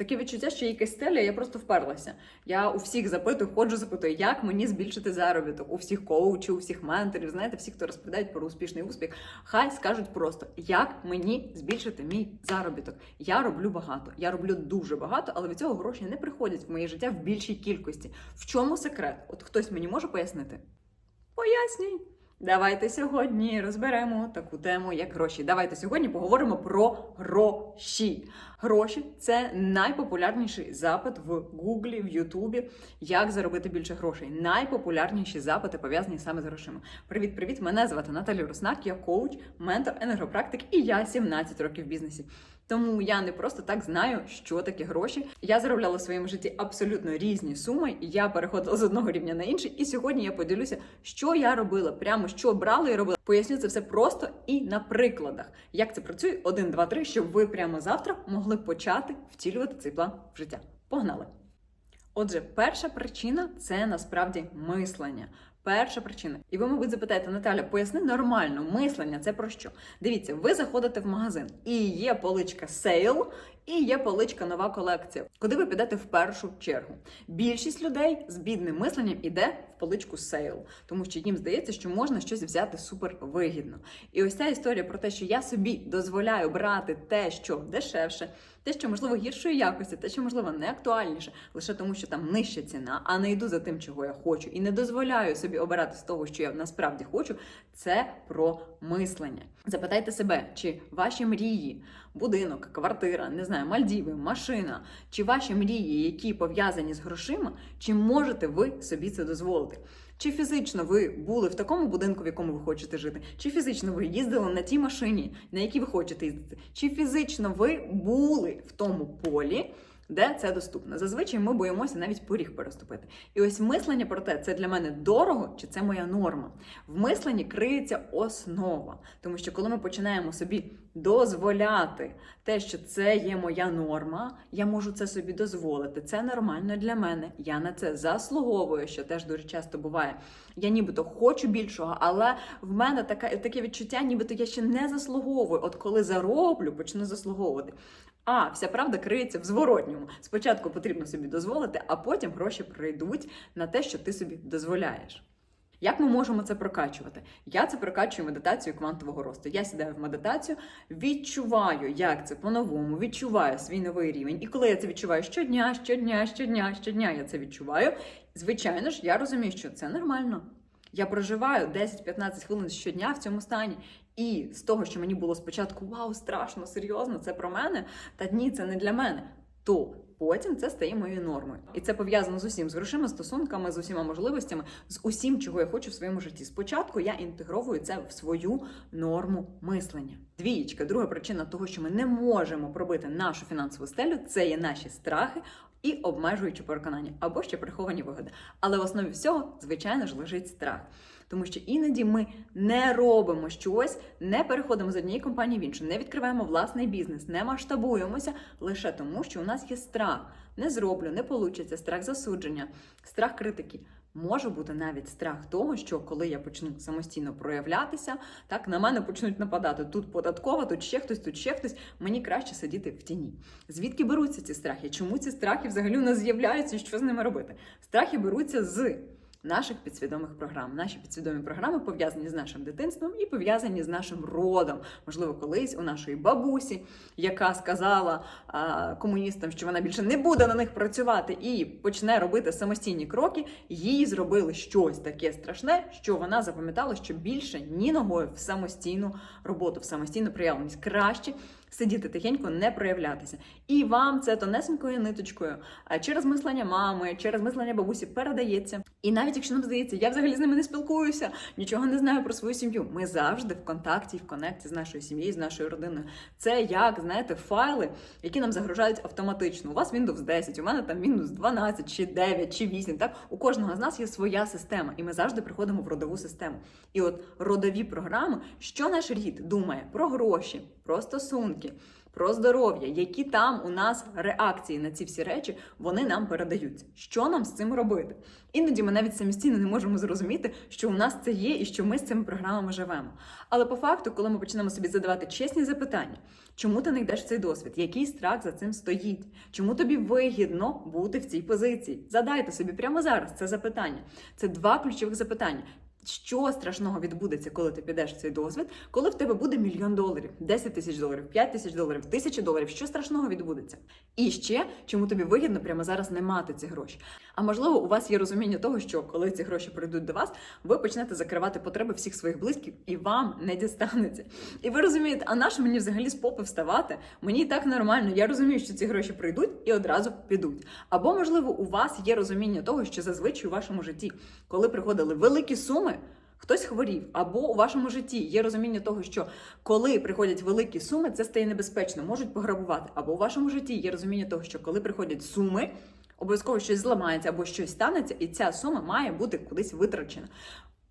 Таке відчуття, що є якась стеля, я просто вперлася. Я у всіх запитую, ходжу, запитую, як мені збільшити заробіток. У всіх коучів, у всіх менторів, знаєте, всі, хто розповідають про успішний успіх, хай скажуть просто, як мені збільшити мій заробіток. Я роблю багато, я роблю дуже багато, але від цього гроші не приходять в моє життя в більшій кількості. В чому секрет? От хтось мені може пояснити? Пояснюй. Давайте сьогодні розберемо таку тему, як гроші. Давайте сьогодні поговоримо про гроші. Гроші це найпопулярніший запит в Гуглі, в Ютубі. Як заробити більше грошей? Найпопулярніші запити пов'язані саме з грошима. Привіт, привіт! Мене звати Наталя Руснак, я коуч, ментор, енергопрактик, і я 17 років в бізнесі. Тому я не просто так знаю, що таке гроші. Я заробляла в своєму житті абсолютно різні суми. і Я переходила з одного рівня на інший. І сьогодні я поділюся, що я робила, прямо що брала і робила. Поясню це все просто і на прикладах, як це працює один, два, три, щоб ви прямо завтра могли почати втілювати цей план в життя. Погнали! Отже, перша причина це насправді мислення. Перша причина. І ви, мабуть, запитаєте, Наталя, поясни нормально, мислення це про що? Дивіться, ви заходите в магазин, і є поличка сейл, і є поличка нова колекція. Куди ви підете в першу чергу? Більшість людей з бідним мисленням іде в поличку сейл, тому що їм здається, що можна щось взяти супер вигідно. І ось ця історія про те, що я собі дозволяю брати те, що дешевше, те, що можливо гіршої якості, те, що можливо не актуальніше, лише тому, що там нижча ціна, а не йду за тим, чого я хочу, і не дозволяю собі обирати з того, що я насправді хочу. Це про мислення. Запитайте себе, чи ваші мрії, будинок, квартира, не знаю, Мальдіви, машина, чи ваші мрії, які пов'язані з грошима, чи можете ви собі це дозволити? Чи фізично ви були в такому будинку, в якому ви хочете жити? Чи фізично ви їздили на тій машині, на якій ви хочете їздити? Чи фізично ви були в тому полі? Де це доступно? Зазвичай ми боїмося навіть поріг переступити. І ось мислення про те, це для мене дорого чи це моя норма. В мисленні криється основа, тому що коли ми починаємо собі дозволяти те, що це є моя норма, я можу це собі дозволити. Це нормально для мене. Я на це заслуговую, що теж дуже часто буває. Я нібито хочу більшого, але в мене така, таке відчуття, нібито я ще не заслуговую. От коли зароблю, почну заслуговувати. А вся правда криється в зворотньому. Спочатку потрібно собі дозволити, а потім гроші прийдуть на те, що ти собі дозволяєш. Як ми можемо це прокачувати? Я це прокачую медитацією квантового росту. Я сідаю в медитацію, відчуваю, як це по-новому, відчуваю свій новий рівень. І коли я це відчуваю щодня, щодня, щодня, щодня, я це відчуваю. Звичайно ж, я розумію, що це нормально. Я проживаю 10-15 хвилин щодня в цьому стані. І з того, що мені було спочатку вау, страшно, серйозно, це про мене, та ні, це не для мене. То потім це стає моєю нормою. І це пов'язано з усім, з грошима, стосунками, з усіма можливостями, з усім, чого я хочу в своєму житті. Спочатку я інтегровую це в свою норму мислення. Двієчка, друга причина того, що ми не можемо пробити нашу фінансову стелю, це є наші страхи. І обмежуючі переконання або ще приховані вигоди. Але в основі всього, звичайно ж, лежить страх. Тому що іноді ми не робимо щось, не переходимо з однієї компанії в іншу, не відкриваємо власний бізнес, не масштабуємося лише тому, що у нас є страх. Не зроблю, не получиться, страх засудження, страх критики. Може бути навіть страх того, що коли я почну самостійно проявлятися, так на мене почнуть нападати тут податкова, тут ще хтось, тут ще хтось. Мені краще сидіти в тіні. Звідки беруться ці страхи? Чому ці страхи взагалі у нас з'являються що з ними робити? Страхи беруться з наших підсвідомих програм. Наші підсвідомі програми пов'язані з нашим дитинством і пов'язані з нашим родом. Можливо, колись у нашої бабусі, яка сказала а, комуністам, що вона більше не буде на них працювати і почне робити самостійні кроки. Їй зробили щось таке страшне, що вона запам'ятала, що більше ні ногою в самостійну роботу, в самостійну проявленість краще. Сидіти тихенько, не проявлятися. І вам це тонесенькою ниточкою а, через мислення мами, через мислення бабусі передається. І навіть якщо нам здається, я взагалі з ними не спілкуюся, нічого не знаю про свою сім'ю. Ми завжди в контакті, в конекті з нашою сім'єю, з нашою родиною. Це як знаєте, файли, які нам загружають автоматично. У вас Windows 10, у мене там Windows 12, чи 9, чи 8. Так у кожного з нас є своя система, і ми завжди приходимо в родову систему. І от родові програми, що наш рід думає про гроші, про стосунки, про здоров'я, які там у нас реакції на ці всі речі, вони нам передаються. Що нам з цим робити? Іноді ми навіть самостійно не можемо зрозуміти, що у нас це є і що ми з цими програмами живемо. Але по факту, коли ми почнемо собі задавати чесні запитання, чому ти не йдеш в цей досвід, який страх за цим стоїть, чому тобі вигідно бути в цій позиції? Задайте собі прямо зараз це запитання. Це два ключових запитання. Що страшного відбудеться, коли ти підеш в цей досвід, коли в тебе буде мільйон доларів, 10 тисяч доларів, 5 тисяч доларів, тисяча доларів, що страшного відбудеться? І ще чому тобі вигідно прямо зараз не мати ці гроші? А можливо, у вас є розуміння того, що коли ці гроші прийдуть до вас, ви почнете закривати потреби всіх своїх близьких, і вам не дістанеться. І ви розумієте, а наш мені взагалі з попи вставати? Мені і так нормально. Я розумію, що ці гроші прийдуть і одразу підуть. Або, можливо, у вас є розуміння того, що зазвичай у вашому житті, коли приходили великі суми. Хтось хворів, або у вашому житті є розуміння того, що коли приходять великі суми, це стає небезпечно, можуть пограбувати. Або у вашому житті є розуміння того, що коли приходять суми, обов'язково щось зламається або щось станеться, і ця сума має бути кудись витрачена.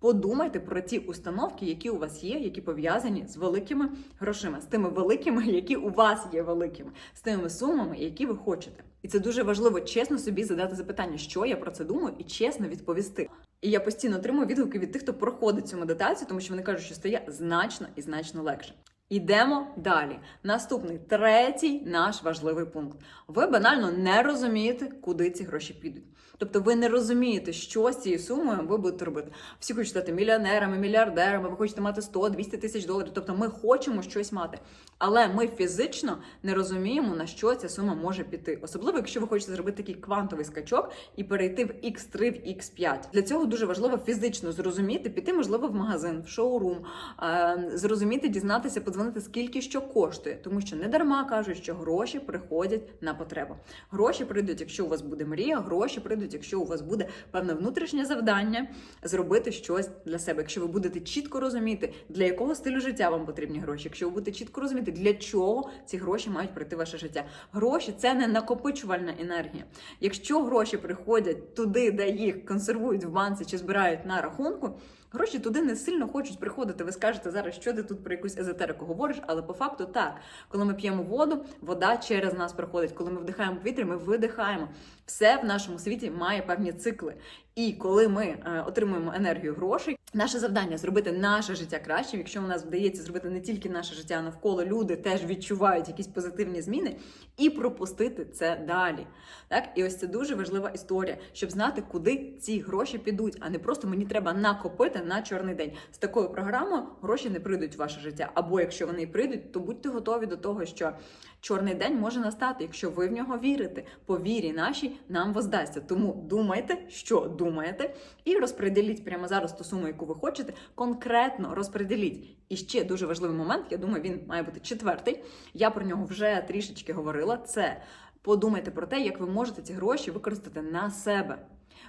Подумайте про ті установки, які у вас є, які пов'язані з великими грошима, з тими великими, які у вас є великими, з тими сумами, які ви хочете. І це дуже важливо чесно собі задати запитання, що я про це думаю, і чесно відповісти. І я постійно отримую відгуки від тих, хто проходить цю медитацію, тому що вони кажуть, що стає значно і значно легше. Ідемо далі. Наступний третій наш важливий пункт. Ви банально не розумієте, куди ці гроші підуть. Тобто ви не розумієте, що з цією сумою ви будете робити. Всі хочуть стати мільйонерами, мільярдерами, ви хочете мати 100-200 тисяч доларів. Тобто ми хочемо щось мати. Але ми фізично не розуміємо, на що ця сума може піти. Особливо, якщо ви хочете зробити такий квантовий скачок і перейти в X3, в X5. Для цього дуже важливо фізично зрозуміти, піти, можливо, в магазин, в шоурум, е, зрозуміти, дізнатися, подзвонити, скільки що коштує. Тому що не дарма кажуть, що гроші приходять на потребу. Гроші прийдуть, якщо у вас буде мрія, гроші прийдуть, якщо у вас буде певне внутрішнє завдання зробити щось для себе. Якщо ви будете чітко розуміти, для якого стилю життя вам потрібні гроші, якщо ви будете чітко розуміти, для чого ці гроші мають прийти в ваше життя. Гроші це не накопичувальна енергія. Якщо гроші приходять туди, де їх консервують в банці чи збирають на рахунку. Гроші туди не сильно хочуть приходити. Ви скажете зараз, що ти тут про якусь езотерику говориш, але по факту так. Коли ми п'ємо воду, вода через нас проходить. Коли ми вдихаємо повітря, ми видихаємо. Все в нашому світі має певні цикли. І коли ми е, отримуємо енергію грошей, наше завдання зробити наше життя кращим. Якщо у нас вдається зробити не тільки наше життя, а навколо люди теж відчувають якісь позитивні зміни, і пропустити це далі. Так, і ось це дуже важлива історія, щоб знати, куди ці гроші підуть, а не просто мені треба накопити на чорний день. З такою програмою гроші не прийдуть в ваше життя. Або якщо вони прийдуть, то будьте готові до того, що чорний день може настати, якщо ви в нього вірите. По вірі нашій нам воздасться. Тому думайте, що думаєте, і розподіліть прямо зараз ту суму, яку ви хочете, конкретно розподіліть. І ще дуже важливий момент, я думаю, він має бути четвертий. Я про нього вже трішечки говорила. Це подумайте про те, як ви можете ці гроші використати на себе.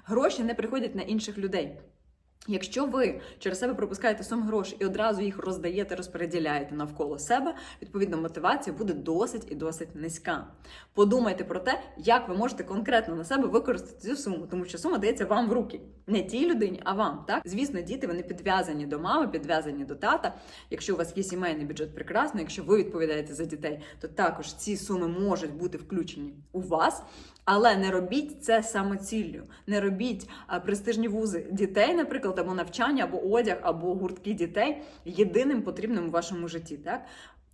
Гроші не приходять на інших людей. Якщо ви через себе пропускаєте сум грошей і одразу їх роздаєте, розподіляєте навколо себе, відповідно, мотивація буде досить і досить низька. Подумайте про те, як ви можете конкретно на себе використати цю суму, тому що сума дається вам в руки, не тій людині, а вам. Так, звісно, діти вони підв'язані до мами, підв'язані до тата. Якщо у вас є сімейний бюджет, прекрасно. Якщо ви відповідаєте за дітей, то також ці суми можуть бути включені у вас. Але не робіть це самоціллю. Не робіть а, престижні вузи дітей, наприклад, або навчання, або одяг, або гуртки дітей єдиним потрібним у вашому житті. Так?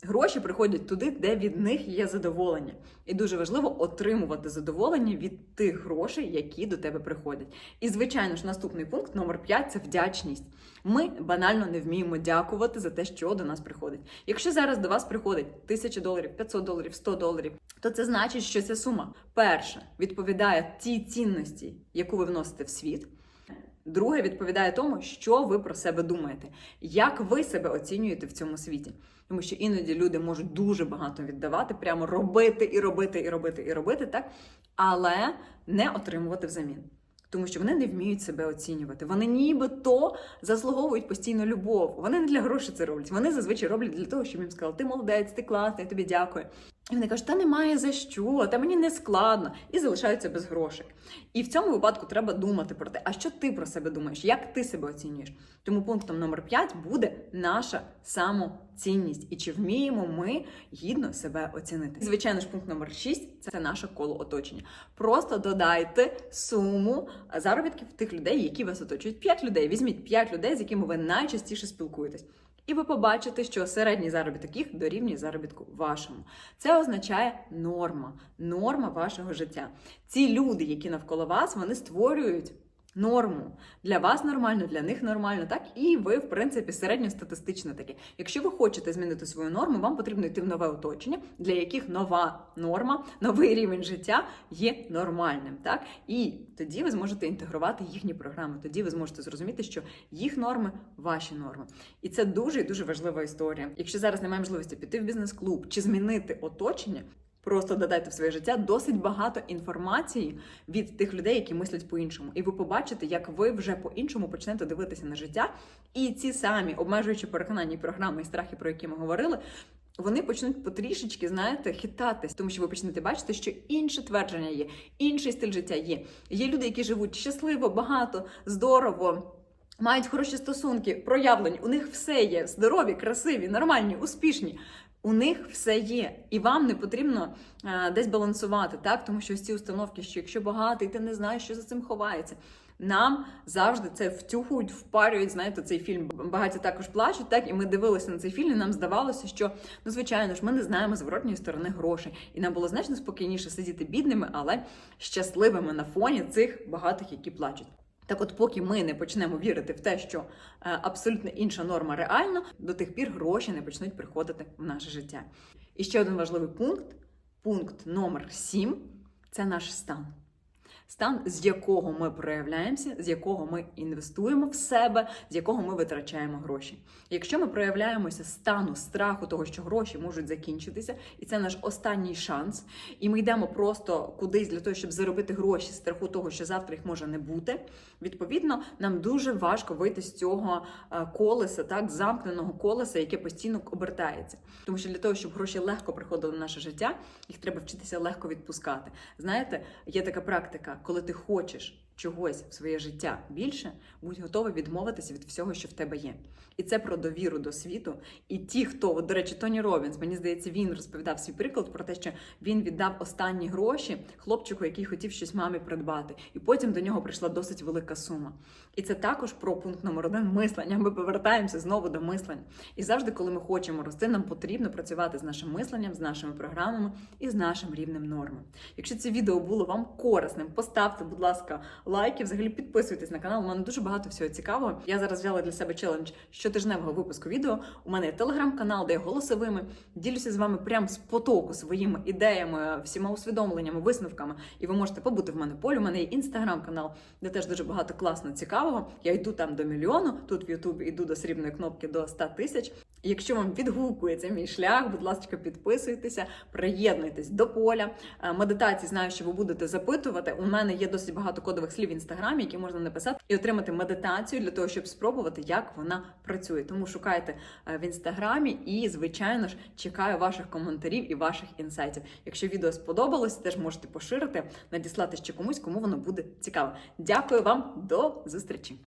Гроші приходять туди, де від них є задоволення. І дуже важливо отримувати задоволення від тих грошей, які до тебе приходять. І, звичайно ж, наступний пункт номер 5 це вдячність. Ми банально не вміємо дякувати за те, що до нас приходить. Якщо зараз до вас приходить 1000 доларів, 500 доларів, 100 доларів, то це значить, що ця сума перше відповідає тій цінності, яку ви вносите в світ. Друге відповідає тому, що ви про себе думаєте, як ви себе оцінюєте в цьому світі. Тому що іноді люди можуть дуже багато віддавати, прямо робити і робити, і робити, і робити, так, але не отримувати взамін. Тому що вони не вміють себе оцінювати. Вони нібито заслуговують постійно любов. Вони не для грошей це роблять. Вони зазвичай роблять для того, щоб їм сказали, ти молодець, ти класний, тобі дякую. І вони кажуть, та немає за що, та мені не складно, і залишаються без грошей. І в цьому випадку треба думати про те, а що ти про себе думаєш, як ти себе оцінюєш. Тому пунктом номер 5 буде наша самоцінність. І чи вміємо ми гідно себе оцінити? І, звичайно ж, пункт номер 6 це наше коло оточення. Просто додайте суму заробітків тих людей, які вас оточують. 5 людей. Візьміть 5 людей, з якими ви найчастіше спілкуєтесь. І ви побачите, що середній заробіток їх дорівнює заробітку вашому. Це означає норма, норма вашого життя. Ці люди, які навколо вас, вони створюють норму. Для вас нормально, для них нормально, так і ви, в принципі, середньостатистично такі. Якщо ви хочете змінити свою норму, вам потрібно йти в нове оточення, для яких нова норма, новий рівень життя є нормальним. Так і тоді ви зможете інтегрувати їхні програми. Тоді ви зможете зрозуміти, що їх норми ваші норми. І це дуже і дуже важлива історія. Якщо зараз немає можливості піти в бізнес-клуб чи змінити оточення. Просто додайте в своє життя досить багато інформації від тих людей, які мислять по-іншому, і ви побачите, як ви вже по-іншому почнете дивитися на життя. І ці самі обмежуючі переконання програми і страхи, про які ми говорили, вони почнуть потрішечки, знаєте, хитатись, тому що ви почнете бачити, що інше твердження є, інший стиль життя є. Є люди, які живуть щасливо, багато, здорово. Мають хороші стосунки, проявлені, у них все є здорові, красиві, нормальні, успішні. У них все є, і вам не потрібно а, десь балансувати, так тому що ось ці установки, що якщо багатий, ти не знаєш, що за цим ховається. Нам завжди це втюхують, впарюють. Знаєте, цей фільм багаті також плачуть. Так і ми дивилися на цей фільм. і Нам здавалося, що ну звичайно ж ми не знаємо зворотньої сторони грошей, і нам було значно спокійніше сидіти бідними, але щасливими на фоні цих багатих, які плачуть. Так, от, поки ми не почнемо вірити в те, що е, абсолютно інша норма реальна, до тих пір гроші не почнуть приходити в наше життя. І ще один важливий пункт: пункт номер 7 це наш стан. Стан, з якого ми проявляємося, з якого ми інвестуємо в себе, з якого ми витрачаємо гроші. Якщо ми проявляємося стану страху того, що гроші можуть закінчитися, і це наш останній шанс, і ми йдемо просто кудись для того, щоб заробити гроші, страху того, що завтра їх може не бути. Відповідно, нам дуже важко вийти з цього е, колеса, так замкненого колеса, яке постійно обертається. Тому що для того, щоб гроші легко приходили в наше життя, їх треба вчитися легко відпускати. Знаєте, є така практика, коли ти хочеш чогось в своє життя більше, будь готовий відмовитися від всього, що в тебе є. І це про довіру до світу. І ті, хто, от, до речі, Тоні Робінс, мені здається, він розповідав свій приклад про те, що він віддав останні гроші хлопчику, який хотів щось мамі придбати. І потім до нього прийшла досить велика сума. І це також про пункт номер один мислення. Ми повертаємося знову до мислення. І завжди, коли ми хочемо рости, нам потрібно працювати з нашим мисленням, з нашими програмами і з нашим рівнем норми. Якщо це відео було вам корисним, поставте, будь ласка, лайки. Взагалі підписуйтесь на канал. У мене дуже багато всього цікавого. Я зараз взяла для себе челендж щотижневого випуску відео. У мене є телеграм-канал, де я голосовими ділюся з вами прямо з потоку своїми ідеями, всіма усвідомленнями, висновками. І ви можете побути в мене полі. У мене є інстаграм-канал, де теж дуже багато класно цікавого. Я йду там до мільйону. Тут в Ютубі йду до срібної кнопки до 100 тисяч. Якщо вам відгукується мій шлях, будь ласка, підписуйтеся, приєднуйтесь до поля. Е, Медитації знаю, що ви будете запитувати. У мене є досить багато кодових слів в інстаграмі, які можна написати і отримати медитацію для того, щоб спробувати, як вона працює. Тому шукайте е, в інстаграмі і, звичайно ж, чекаю ваших коментарів і ваших інсайтів. Якщо відео сподобалось, теж можете поширити, надіслати ще комусь, кому воно буде цікаво. Дякую вам, до зустрічі!